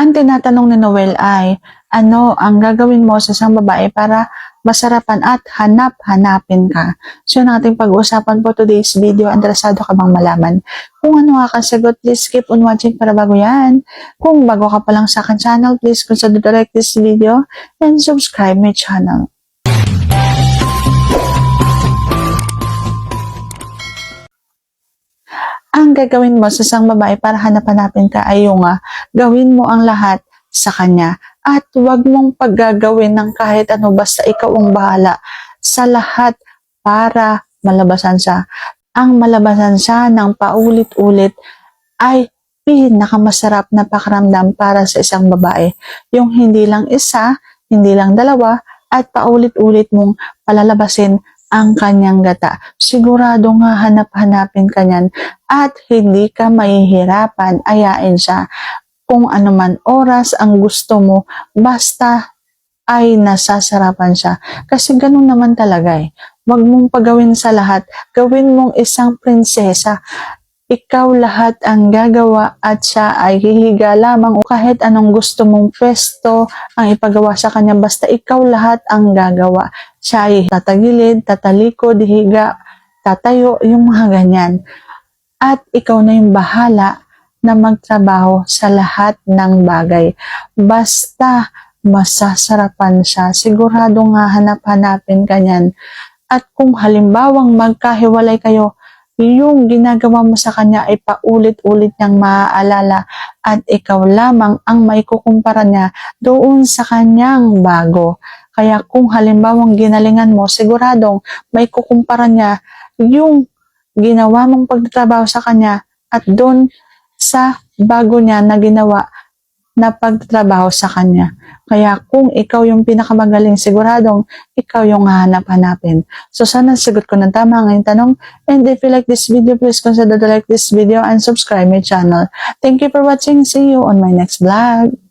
Ang tinatanong ni Noel ay, ano ang gagawin mo sa isang babae para masarapan at hanap-hanapin ka? So, yung ating pag-uusapan po today's video, interesado ka bang malaman? Kung ano nga kasagot, please keep on watching para bago yan. Kung bago ka pa lang sa akin channel, please consider to like this video and subscribe my channel. Ang gagawin mo sa isang babae para hanap-hanapin ka ay yung ah, gawin mo ang lahat sa kanya at huwag mong paggagawin ng kahit ano basta ikaw ang bahala sa lahat para malabasan siya. Ang malabasan siya ng paulit-ulit ay pinakamasarap na pakiramdam para sa isang babae. Yung hindi lang isa, hindi lang dalawa, at paulit-ulit mong palalabasin ang kanyang gata. Sigurado nga hanap-hanapin ka at hindi ka mahihirapan ayain siya kung anuman oras ang gusto mo basta ay nasasarapan siya. Kasi ganun naman talaga eh. Huwag mong pagawin sa lahat. Gawin mong isang prinsesa. Ikaw lahat ang gagawa at siya ay hihiga lamang o kahit anong gusto mong pwesto ang ipagawa sa kanya. Basta ikaw lahat ang gagawa. Siya ay tatagilid, tatalikod, higa, tatayo, yung mga ganyan at ikaw na yung bahala na magtrabaho sa lahat ng bagay. Basta masasarapan siya, sigurado nga hanap-hanapin ka niyan. At kung halimbawang magkahiwalay kayo, yung ginagawa mo sa kanya ay paulit-ulit niyang maaalala at ikaw lamang ang maikukumpara niya doon sa kanyang bago. Kaya kung halimbawang ginalingan mo, siguradong may kukumpara niya yung ginawa mong pagtatrabaho sa kanya at doon sa bago niya na ginawa na pagtatrabaho sa kanya. Kaya kung ikaw yung pinakamagaling, siguradong ikaw yung hahanap-hanapin. So sana sagot ko ng tama ang iyong tanong. And if you like this video, please consider to like this video and subscribe my channel. Thank you for watching. See you on my next vlog.